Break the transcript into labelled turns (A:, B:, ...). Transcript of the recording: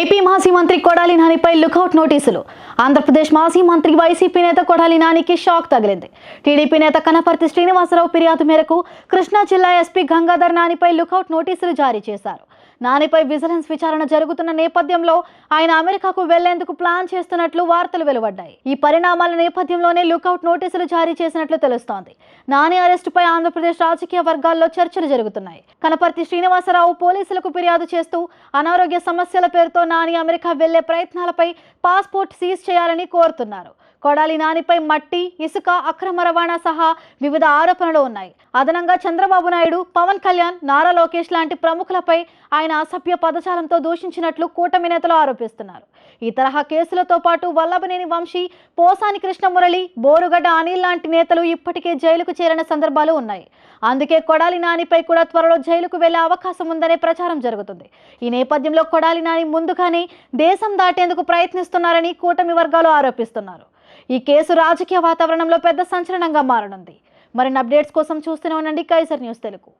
A: AP మాజీ మంత్రి Kodali నానిపై lookout నోటీసులు. ఆంధ్రప్రదేశ్ మాజీ మంత్రి వైసీపీ నేత కొడాలి నానికి షాక్ తగిలింది. టీడీపీ నేత కనపర్తి శ్రీనివాసరావు ఫిర్యాదు మేరకు కృష్ణా జిల్లా ఎస్పీ గంగాధర్ నానిపై లుకౌట్ నోటీసులు జారీ చేశారు. నానిపై విజిలెన్స్ విచారణ జరుగుతున్న నేపథ్యంలో ఆయన అమెరికాకు వెళ్ళేందుకు ప్లాన్ చేస్తున్నట్లు వార్తలు వెలువడ్డాయి. ఈ పరిణామాల నేపథ్యంలోనే లుకౌట్ నోటీసులు జారీ చేసినట్లు తెలుస్తోంది. నాని అరెస్టుపై ఆంధ్రప్రదేశ్ రాజకీయ వర్గాల్లో చర్చలు జరుగుతున్నాయి. కనపర్తి శ్రీనివాసరావు పోలీసులకు ఫిర్యాదు చేస్తూ అనారోగ్య సమస్యల పేరుతో నాని అమెరికా వెళ్ళే ప్రయత్నాలపై పాస్పోర్ట్ సీజ్ చేయాలని కోరుతున్నారు. కొడాలి నానిపై మట్టి ఇసుక అక్రమ రవాణా సహా వివిధ ఆరోపణలు ఉన్నాయి. అదనంగా చంద్రబాబు నాయుడు పవన్ కళ్యాణ్ నారా లోకేష్ లాంటి ప్రముఖులపై ఆయన అసభ్య పదజాలంతో దూషించినట్లు కూటమి నేతలు ఆరోపిస్తున్నారు. ఈ తరహా కేసులతో పాటు వల్లభనేని వంశీ పోసాని కృష్ణమురళి బోరుగడ్డ అనిల్ లాంటి నేతలు ఇప్పటికే జైలుకు చేరిన సందర్భాలు ఉన్నాయి. అందుకే కొడాలి నానిపై కూడా త్వరలో జైలుకు వెళ్ళే అవకాశం ఉందనే ప్రచారం జరుగుతుంది. ఈ నేపథ్యంలో కొడాలి నాని ముందుగానే దేశం దాటేందుకు ప్రయత్నిస్తున్నారని కూటమి వర్గాలు ఆరోపిస్తున్నారు. ఈ కేసు రాజకీయ వాతావరణంలో పెద్ద సంచలనంగా మారనుంది. మరిన్ని అప్డేట్స్ కోసం చూస్తూనే ఉండండి. Kaiser news Telugu.